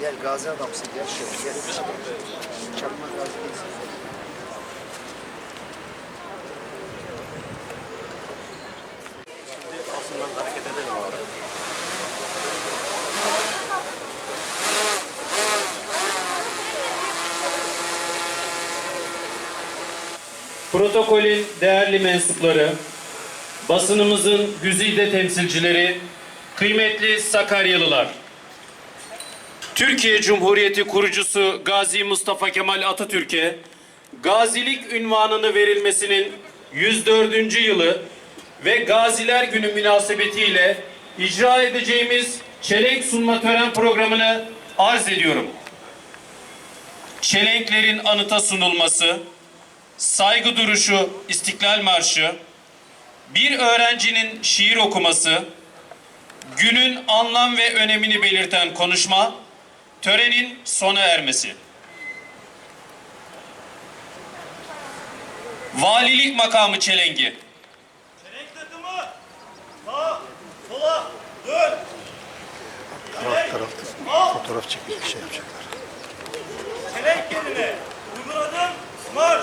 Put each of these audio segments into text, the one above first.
Gel gazi adamsın gel şöyle gel. Çakma gazi değilsin. Aslında hareket edelim abi. Protokolün değerli mensupları, basınımızın güzide temsilcileri, kıymetli Sakaryalılar. Türkiye Cumhuriyeti kurucusu Gazi Mustafa Kemal Atatürk'e gazilik ünvanını verilmesinin 104. yılı ve Gaziler Günü münasebetiyle icra edeceğimiz çelenk sunma tören programını arz ediyorum. Çelenklerin anıta sunulması, saygı duruşu, İstiklal Marşı, bir öğrencinin şiir okuması, günün anlam ve önemini belirten konuşma, törenin sona ermesi. Valilik makamı çelengi. Çelenk takımı sağa sola dön. Taraf tarafta fotoğraf çekip bir şey yapacaklar. Çelenk yerine uygun adım marş.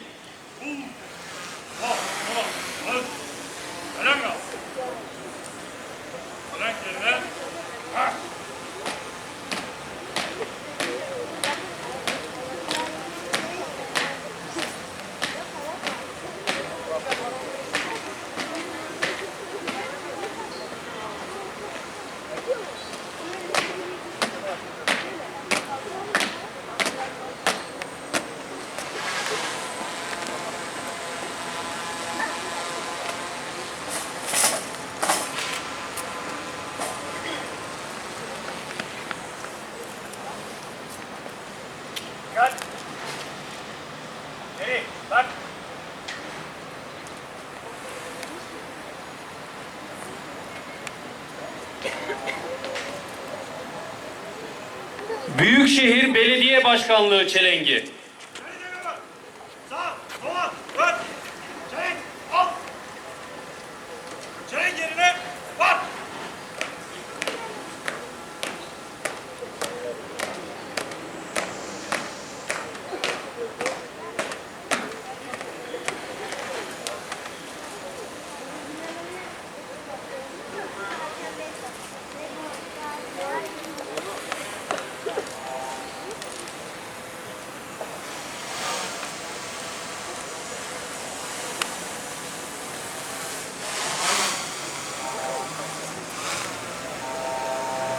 Büyükşehir Belediye Başkanlığı çelengi.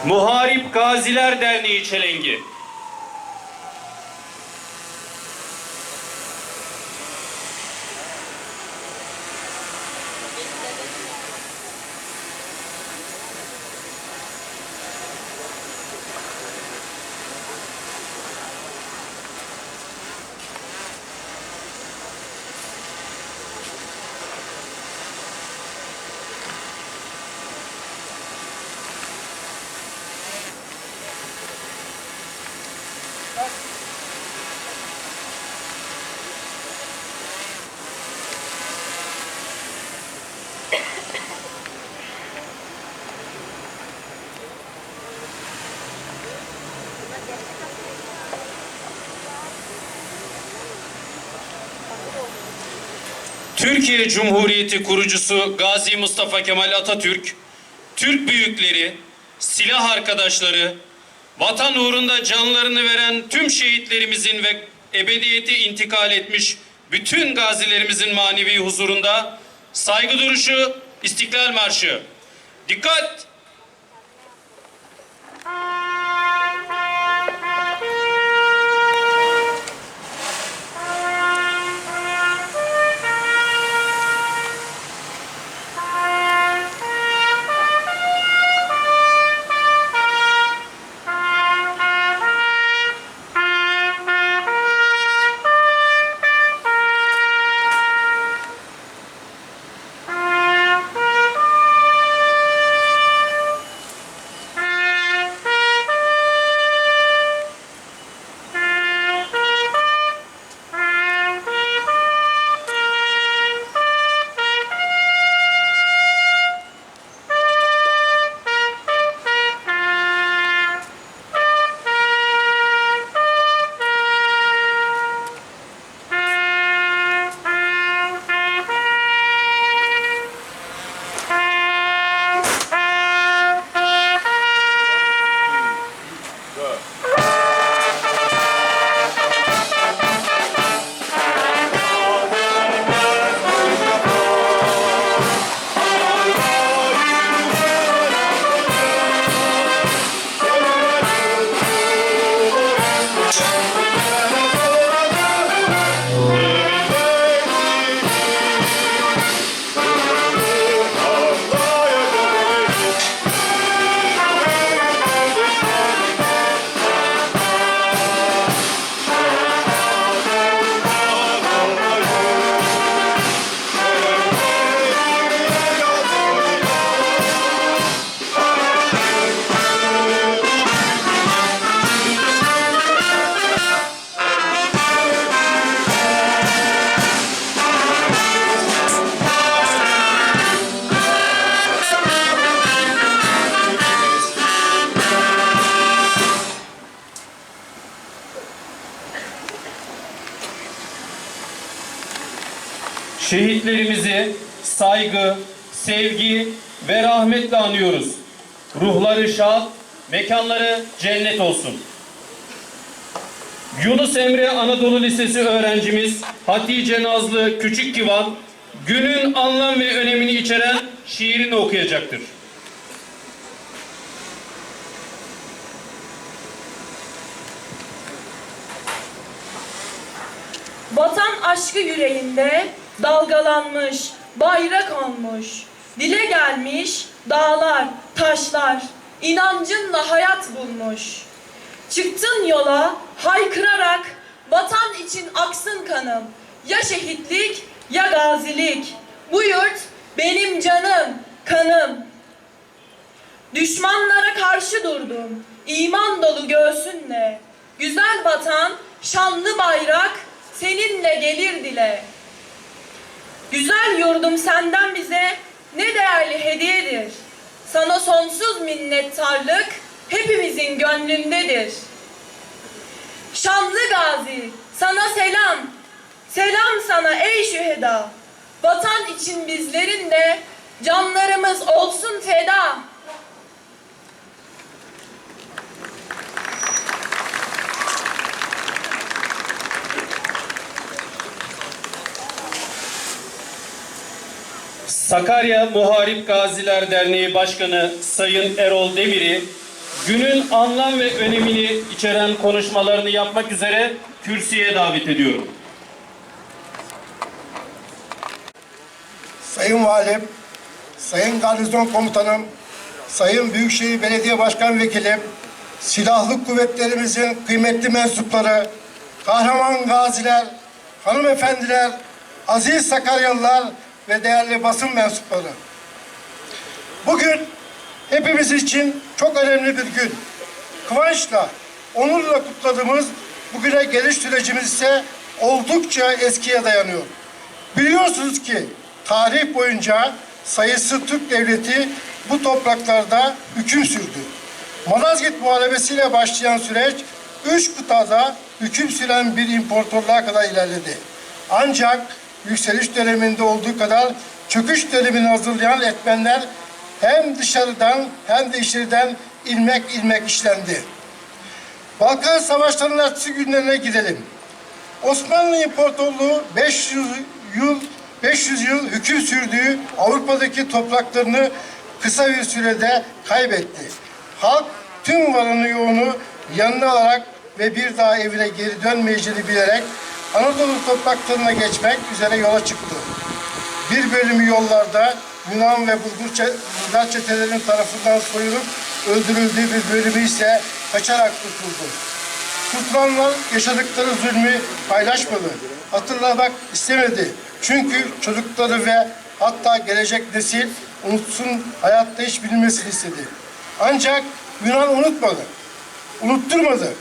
Muharip Gaziler Derneği çelengi. Türkiye Cumhuriyeti kurucusu Gazi Mustafa Kemal Atatürk, Türk büyükleri, silah arkadaşları, vatan uğrunda canlarını veren tüm şehitlerimizin ve ebediyeti intikal etmiş bütün gazilerimizin manevi huzurunda saygı duruşu, İstiklal Marşı. Dikkat! Mekanları cennet olsun. Yunus Emre Anadolu Lisesi öğrencimiz Hatice Nazlı Küçük Kivan günün anlam ve önemini içeren şiirini okuyacaktır. Vatan aşkı yüreğinde dalgalanmış, bayrak olmuş. Dile gelmiş dağlar, taşlar, inancınla hayat bulmuş. Çıktın yola haykırarak vatan için aksın kanım. Ya şehitlik ya gazilik. Bu yurt benim canım, kanım. Düşmanlara karşı durdum. iman dolu göğsünle. Güzel vatan, şanlı bayrak seninle gelir dile. Güzel yurdum senden bize ne değerli hediyedir. Sana sonsuz minnettarlık hepimizin gönlündedir. Şanlı gazi, sana selam. Selam sana ey şüheda. Vatan için bizlerin de canlarımız olsun feda. Sakarya Muharip Gaziler Derneği Başkanı Sayın Erol Demir'i günün anlam ve önemini içeren konuşmalarını yapmak üzere kürsüye davet ediyorum. Sayın Valim, Sayın Garnizon Komutanım, Sayın Büyükşehir Belediye Başkan Vekilim, Silahlı Kuvvetlerimizin kıymetli mensupları, kahraman gaziler, hanımefendiler, aziz Sakaryalılar ve değerli basın mensupları. Bugün hepimiz için çok önemli bir gün. Kıvançla, onurla kutladığımız bugüne geliş sürecimiz ise oldukça eskiye dayanıyor. Biliyorsunuz ki tarih boyunca sayısı Türk devleti bu topraklarda hüküm sürdü. Malazgirt Muharebesiyle başlayan süreç üç kıtada hüküm süren bir imparatorluğa kadar ilerledi. Ancak yükseliş döneminde olduğu kadar çöküş dönemini hazırlayan etmenler hem dışarıdan hem de içeriden ilmek ilmek işlendi. Balkan Savaşları'nın ertesi günlerine gidelim. Osmanlı İmparatorluğu 500 yıl 500 yıl hüküm sürdüğü Avrupa'daki topraklarını kısa bir sürede kaybetti. Halk tüm varını yoğunu yanına alarak ve bir daha evine geri dönmeyeceğini bilerek Anadolu topraklarına geçmek üzere yola çıktı. Bir bölümü yollarda Yunan ve Bulgar çetelerinin tarafından soyulup öldürüldüğü bir bölümü ise kaçarak kurtuldu. Kurtulanlar yaşadıkları zulmü paylaşmadı. Hatırlamak istemedi. Çünkü çocukları ve hatta gelecek nesil unutsun, hayatta hiç bilmesini istedi. Ancak Yunan unutmadı. Unutturmadı.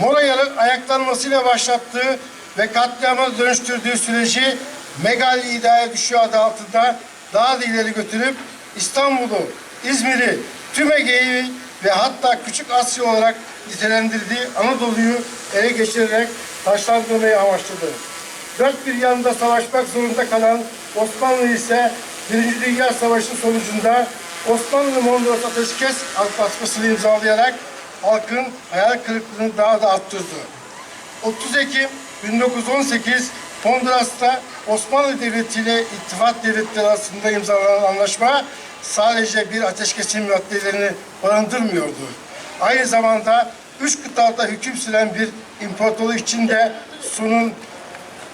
Moraya'nın ayaklanmasıyla başlattığı ve katliama dönüştürdüğü süreci Megal İdare Düşüğü adı altında daha da ileri götürüp İstanbul'u, İzmir'i, tüm Ege'yi ve hatta Küçük Asya olarak nitelendirdiği Anadolu'yu ele geçirerek taşlandırmayı amaçladı. Dört bir yanda savaşmak zorunda kalan Osmanlı ise Birinci Dünya Savaşı sonucunda Osmanlı Mondros Ateşkes Antlaşması'nı imzalayarak halkın hayal kırıklığını daha da arttırdı. 30 Ekim 1918 Honduras'ta Osmanlı Devleti ile İttifak Devletleri arasında imzalanan anlaşma sadece bir ateşkesin maddelerini barındırmıyordu. Aynı zamanda üç kıtada hüküm süren bir imparatorluk için de sunun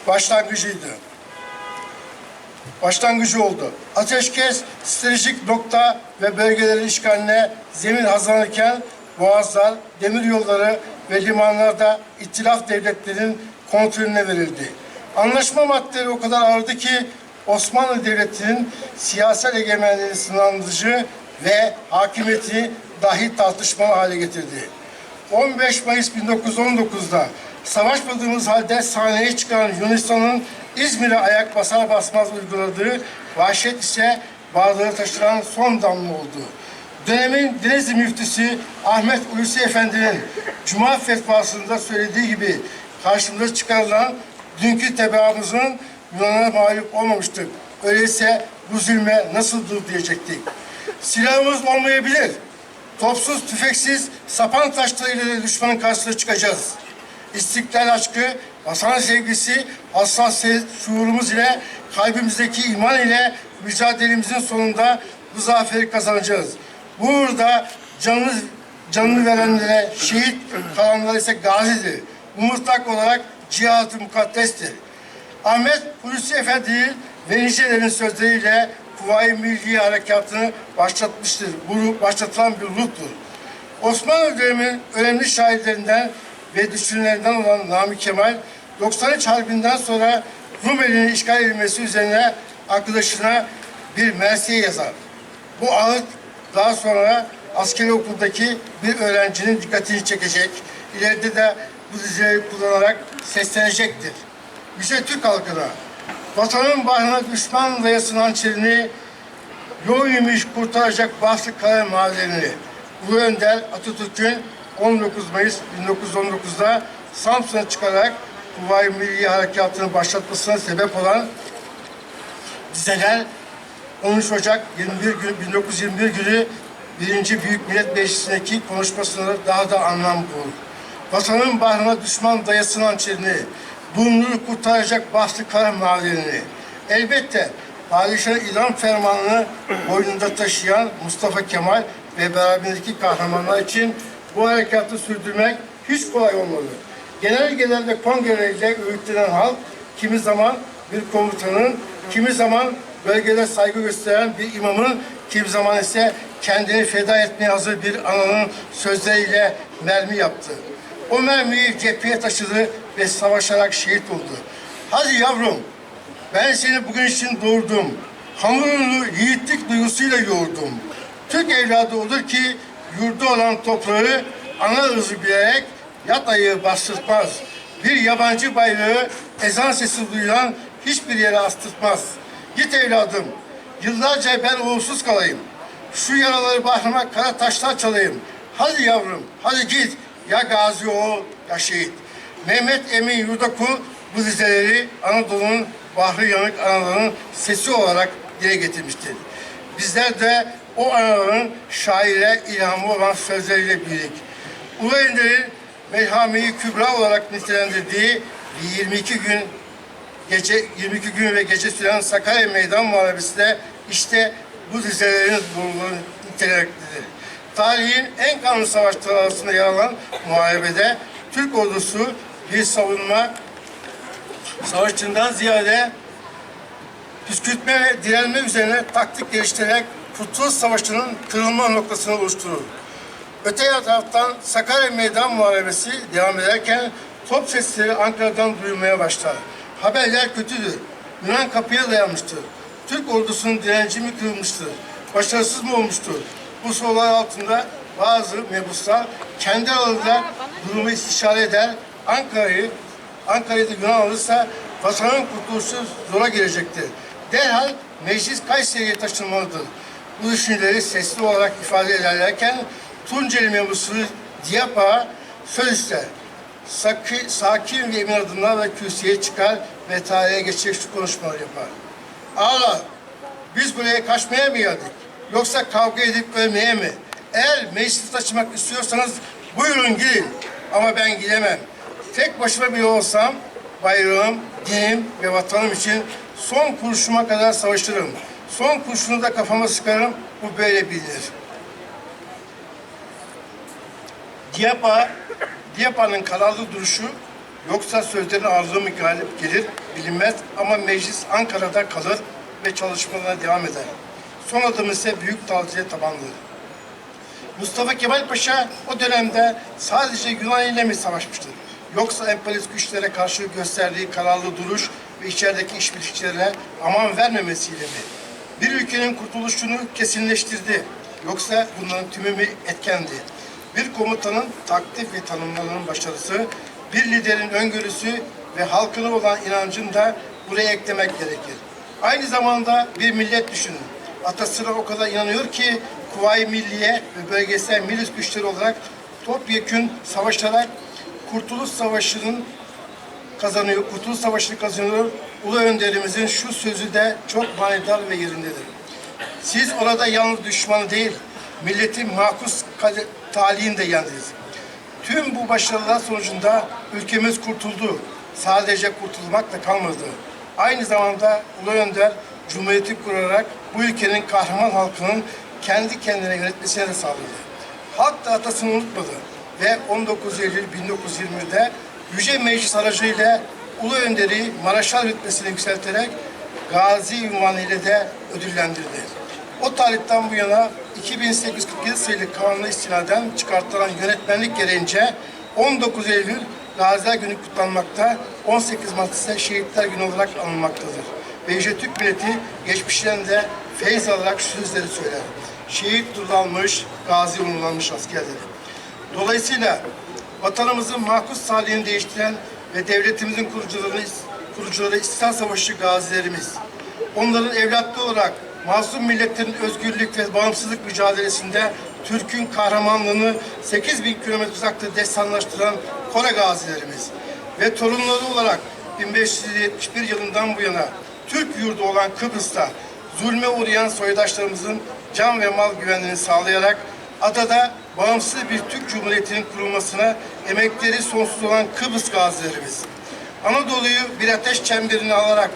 başlangıcıydı başlangıcı oldu. Ateşkes stratejik nokta ve bölgelerin işgaline zemin hazırlanırken boğazlar, demir yolları ve limanlarda ittilaf devletlerinin kontrolüne verildi. Anlaşma maddeleri o kadar ağırdı ki Osmanlı Devleti'nin siyasal egemenliğini sınırlandırıcı ve hakimiyeti dahi tartışmalı hale getirdi. 15 Mayıs 1919'da savaşmadığımız halde sahneye çıkan Yunanistan'ın İzmir'e ayak basar basmaz uyguladığı vahşet ise bağları taşıran son damla oldu. Dönemin Denizli müftüsü Ahmet Hulusi Efendi'nin Cuma fetvasında söylediği gibi karşımıza çıkarılan dünkü tebaamızın Yunan'a mağlup olmamıştık. Öyleyse bu zulme nasıl dur diyecektik. Silahımız olmayabilir. Topsuz, tüfeksiz, sapan taşlarıyla düşmanın karşısına çıkacağız. İstiklal aşkı, vatan sevgisi, hassasiyet şuurumuz ile, kalbimizdeki iman ile mücadelemizin sonunda bu zaferi kazanacağız. Bu uğurda canını, canını verenlere şehit, kalanlara ise gazidir. Mutlak olarak cihat-ı mukaddestir. Ahmet Hulusi Efendi ve nicelerin sözleriyle Kuvayi Milli Harekatı'nı başlatmıştır. Bu başlatılan bir ruhtur. Osmanlı döneminin önemli şairlerinden ve düşünürlerinden olan Nami Kemal, 93 Harbi'nden sonra Rumeli'nin işgal edilmesi üzerine arkadaşına bir mersiye yazar. Bu ağıt daha sonra askeri okuldaki bir öğrencinin dikkatini çekecek. İleride de bu dizileri kullanarak seslenecektir. Bize Türk halkına, vatanın bahrına düşman dayasının hançerini, yol yemiş kurtaracak bahsi kalem mahallerini. Bu önder Atatürk'ün 19 Mayıs 1919'da Samsun'a çıkarak Kuvayi Milli Harekatı'nı başlatmasına sebep olan dizeler 13 Ocak 21 gün, 1921 günü 1. Büyük Millet Meclisi'ndeki konuşmasında daha da anlam bulur. Vatanın bahrına düşman dayasının hançerini, burnunu kurtaracak bastı kara mahallerini. Elbette padişahın idam fermanını boynunda taşıyan Mustafa Kemal ve beraberindeki kahramanlar için bu harekatı sürdürmek hiç kolay olmadı. Genelgelerde kongrelerde öğütlenen halk kimi zaman bir komutanın, kimi zaman bölgede saygı gösteren bir imamın, kimi zaman ise kendini feda etmeye hazır bir ananın sözleriyle mermi yaptı. O mermiyi cepheye taşıdı ve savaşarak şehit oldu. Hadi yavrum, ben seni bugün için doğurdum. Hamurunu yiğitlik duygusuyla yoğurdum. Türk evladı olur ki yurdu olan toprağı ana ızı bilerek yat ayağı bastırtmaz. Bir yabancı bayrağı ezan sesi duyulan hiçbir yere astırtmaz. Git evladım, yıllarca ben uğursuz kalayım. Şu yaraları bahrıma kara taşlar çalayım. Hadi yavrum, hadi git. Ya gazi ol, ya şehit. Mehmet Emin Yurdakul bu dizeleri Anadolu'nun bahri yanık analarının sesi olarak dile getirmiştir. Bizler de o anaların şaire ilhamı olan sözleriyle büyüdük. Ulu Ender'in Melhame-i Kübra olarak nitelendirdiği 22 gün gece 22 gün ve gece süren Sakarya Meydan Muharebesi de işte bu dizelerin doğruluğunu nitelemektedir. Tarihin en kanlı savaşları arasında yer alan muharebede Türk ordusu bir savunma savaşçından ziyade püskürtme ve direnme üzerine taktik geliştirerek Kurtuluş Savaşı'nın kırılma noktasını oluşturur. Öte taraftan Sakarya Meydan Muharebesi devam ederken top sesleri Ankara'dan duyulmaya başlar. Haberler kötüdür. Yunan kapıya dayanmıştır. Türk ordusunun direnci mi kırılmıştır? Başarısız mı olmuştur? Bu sorular altında bazı mebuslar kendi aralarında durumu istişare eder. Ankara'yı Ankara'yı da Yunan alırsa vatanın kurtuluşu zora gelecektir. Derhal meclis Kayseri'ye taşınmalıdır. Bu düşünceleri sesli olarak ifade ederlerken Tunceli memusu Diyapa söz ister. Sakı, sakin ve emin adımlarla kürsüye çıkar ve tarihe geçecek şu konuşmaları yapar. Ağlar, biz buraya kaçmaya mı geldik? Yoksa kavga edip ölmeye mi? Eğer meclisi taşımak istiyorsanız buyurun gidin. Ama ben gidemem. Tek başıma bile olsam bayrağım, dinim ve vatanım için son kurşuma kadar savaşırım. Son kurşunu da kafama sıkarım. Bu böyle bilinir. Diyapa, Diyapa'nın kararlı duruşu yoksa sözlerin mı galip gelir bilinmez ama meclis Ankara'da kalır ve çalışmalarına devam eder. Son adım ise büyük tavsiye tabanlıdır. Mustafa Kemal Paşa o dönemde sadece Yunan ile mi savaşmıştır? Yoksa emperyalist güçlere karşı gösterdiği kararlı duruş ve içerideki işbirlikçilere aman vermemesiyle mi? Bir ülkenin kurtuluşunu kesinleştirdi. Yoksa bunların tümü mü etkendi? Bir komutanın taktik ve tanımlarının başarısı, bir liderin öngörüsü ve halkına olan inancını da buraya eklemek gerekir. Aynı zamanda bir millet düşünün. Atasına o kadar inanıyor ki Kuvayi Milliye ve bölgesel milis güçleri olarak topyekün savaşarak Kurtuluş Savaşı'nın kazanıyor, Kurtuluş Savaşı'nı kazanıyor. Ulu önderimizin şu sözü de çok manidar ve yerindedir. Siz orada yalnız düşmanı değil, milletin makus talihini de yendiniz. Tüm bu başarılar sonucunda ülkemiz kurtuldu. Sadece kurtulmakla kalmadı. Aynı zamanda Ulu Önder Cumhuriyeti kurarak bu ülkenin kahraman halkının kendi kendine yönetmesine de sağladı. Halk da atasını unutmadı ve 19 Eylül 1920'de Yüce Meclis aracıyla Ulu Önder'i Maraşal rütbesine yükselterek Gazi ünvanı ile de ödüllendirdi. O tarihten bu yana 2847 sayılı kanuna istinaden çıkartılan yönetmenlik gereğince 19 Eylül Gaziler Günü kutlanmakta, 18 Mart ise Şehitler Günü olarak anılmaktadır. Ve Yüce Türk milleti geçmişten feyz alarak şu sözleri söyler. Şehit durulanmış, gazi unulanmış askerleri. Dolayısıyla vatanımızın mahkus salihini değiştiren ve devletimizin kurucuları, kurucuları İstiklal Savaşı gazilerimiz, onların evlatlı olarak masum milletlerin özgürlük ve bağımsızlık mücadelesinde Türk'ün kahramanlığını 8 bin kilometre uzakta destanlaştıran Kore gazilerimiz ve torunları olarak 1571 yılından bu yana Türk yurdu olan Kıbrıs'ta zulme uğrayan soydaşlarımızın can ve mal güvenliğini sağlayarak adada bağımsız bir Türk Cumhuriyeti'nin kurulmasına emekleri sonsuz olan Kıbrıs gazilerimiz. Anadolu'yu bir ateş çemberine alarak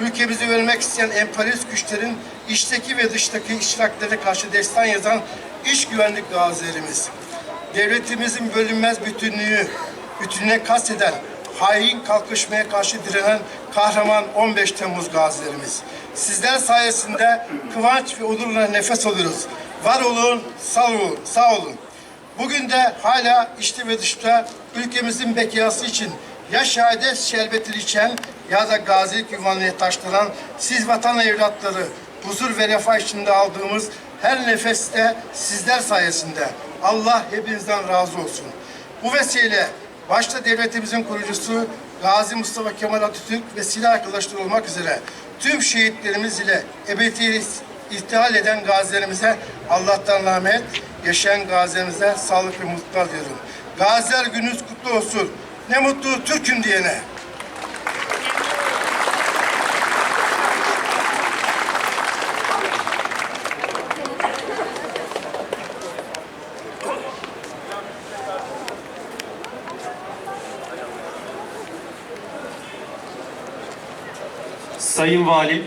ülkemizi vermek isteyen emperyalist güçlerin içteki ve dıştaki iştiraklara karşı destan yazan iç güvenlik gazilerimiz. Devletimizin bölünmez bütünlüğü, bütününe kasteden hain kalkışmaya karşı direnen kahraman 15 Temmuz gazilerimiz. Sizler sayesinde kıvanç ve onurla nefes alıyoruz. Var olun, sağ olun, sağ olun. Bugün de hala içte ve dışta ülkemizin bekası için ya şehadet şerbetini içen ya da gazilik ünvanına taşlanan siz vatan evlatları huzur ve refah içinde aldığımız her nefeste sizler sayesinde Allah hepinizden razı olsun. Bu vesileyle başta devletimizin kurucusu Gazi Mustafa Kemal Atatürk ve silah arkadaşları olmak üzere tüm şehitlerimiz ile ebedi ihtihal eden gazilerimize Allah'tan rahmet, yaşayan gazilerimize sağlık ve mutluluklar diliyorum. Gaziler gününüz kutlu olsun. Ne mutlu Türk'üm diyene. Sayın Valim,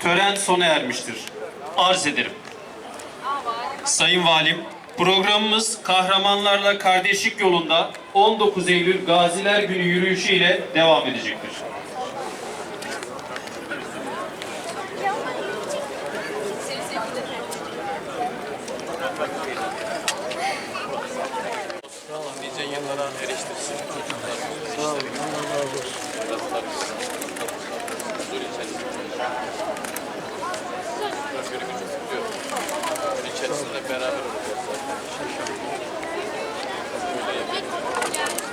tören sona ermiştir. Arz ederim. Sayın Valim, Programımız kahramanlarla kardeşlik yolunda 19 Eylül Gaziler Günü yürüyüşü ile devam edecektir. Allah nice yıllara eriştirsin. Sağ olun. Allah razı olsun. Huzur içerisinde. Birbirimizi tutuyoruz. Bunun içerisinde beraber olacağız zaten. Böyle yapalım.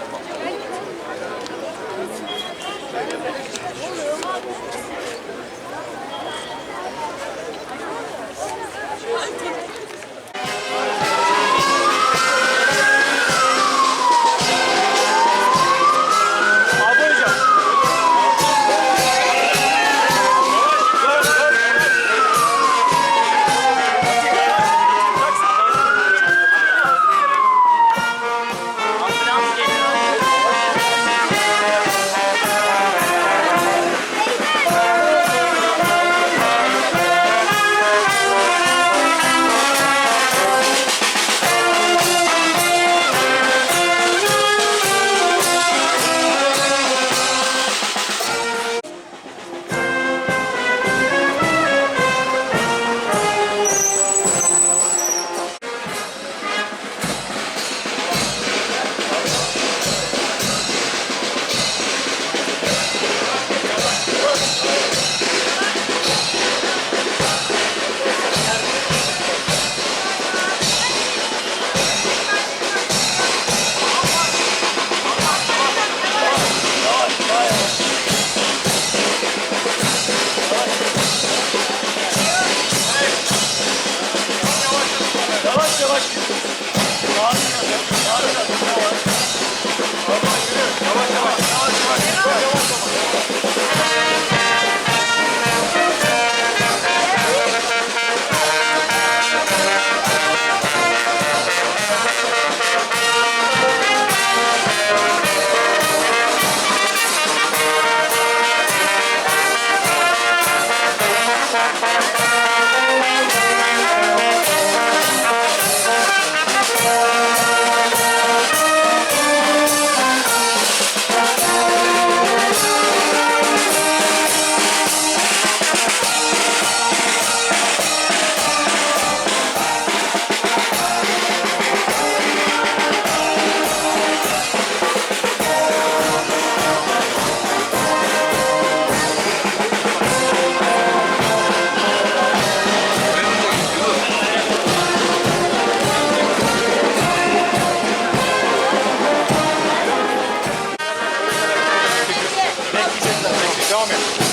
coming.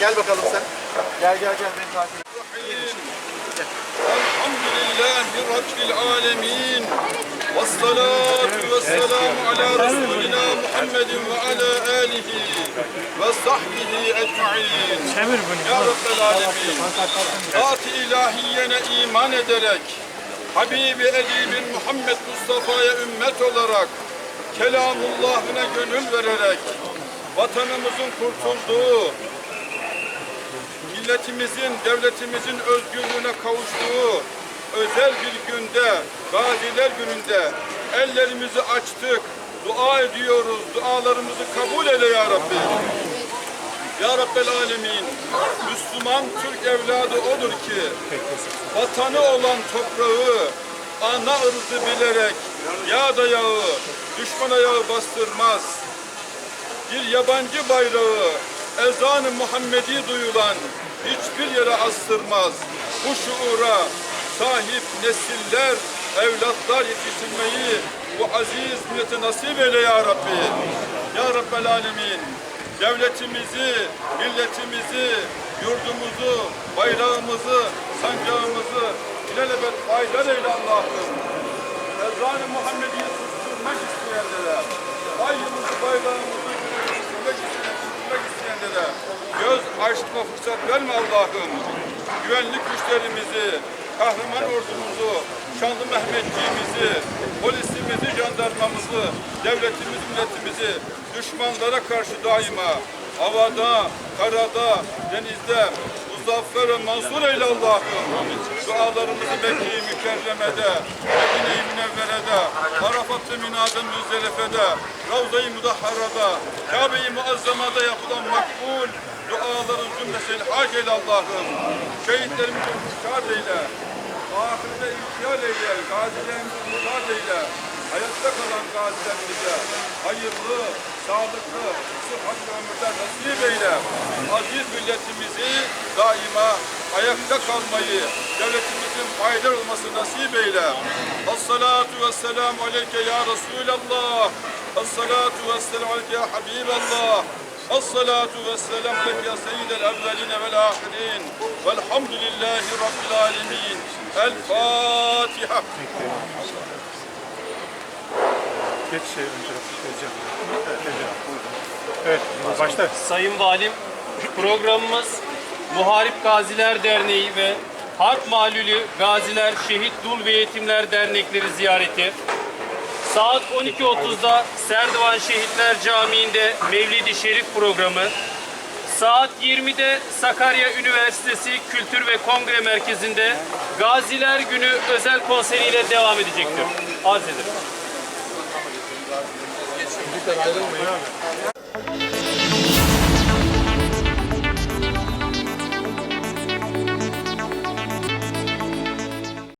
Gel bakalım sen. Gel gel gel beni takip et. Elhamdülillahi Rabbil alemin. Vessalatu vesselamu ala Resulina Muhammedin ve ala alihi ve sahbihi ecma'in. Ya Rabbel alemin. Zat-ı ilahiyene iman ederek, Habibi Edibin Muhammed Mustafa'ya ümmet olarak, Kelamullah'ına gönül vererek, vatanımızın kurtulduğu, milletimizin, devletimizin özgürlüğüne kavuştuğu özel bir günde, gaziler gününde ellerimizi açtık, dua ediyoruz, dualarımızı kabul eyle ya Rabbi. Ya Rabbel Alemin, Müslüman Türk evladı odur ki, vatanı olan toprağı, ana ırzı bilerek yağ da yağı, düşman ayağı bastırmaz bir yabancı bayrağı ezan-ı Muhammedi duyulan hiçbir yere astırmaz. Bu şuura sahip nesiller, evlatlar yetiştirmeyi bu aziz millete nasip eyle ya Rabbi. Ya Rabbel Alemin, devletimizi, milletimizi, yurdumuzu, bayrağımızı, sancağımızı ilelebet faydar eyle Allah'ım. Ezan-ı Muhammed'i susturmak isteyenlere, bayımızı, bayrağımızı susturmak isteyen- susturmak isteyenlere göz açma fırsat verme Allah'ım. Güvenlik güçlerimizi, kahraman ordumuzu, şanlı Mehmetçiğimizi, polisimizi, jandarmamızı, devletimizi, milletimizi düşmanlara karşı daima havada, karada, denizde muzaffer ve mansur eyle Allah'ım. Dualarımızı Mekke-i Mükerreme'de, Medine-i Münevvere'de, Arafat'ta Mina'da Müzdelife'de, Ravza-i Mudahhara'da, Kabe-i Muazzama'da yapılan makbul duaların cümlesini hac eyle Allah'ım. Şehitlerimizi müşkar eyle. Ahirete ihtiyar eyle. Gazilerimizi müşkar eyle. Hayatta kalan gazilerimize hayırlı, sağlıklı, sıhhatli ömürler nasip eyle. Aziz milletimizi daima ayakta kalmayı, devletimizin faydalı olması nasip eyle. As-salatu vesselamu aleyke ya Resulallah. As-salatu vesselamu aleyke ya Habiballah. الصلاة والسلام عليك يا سيد الأولين والآخرين والحمد لله رب العالمين الفاتحة Geç şey önce vereceğim. Evet, başla. Sayın Valim, programımız Muharip Gaziler Derneği ve Harp Malülü Gaziler Şehit Dul ve Yetimler Dernekleri ziyareti. Saat 12.30'da Serdivan Şehitler Camii'nde Mevlid-i Şerif programı. Saat 20'de Sakarya Üniversitesi Kültür ve Kongre Merkezi'nde Gaziler Günü özel konseriyle devam edecektir. Arz ederim.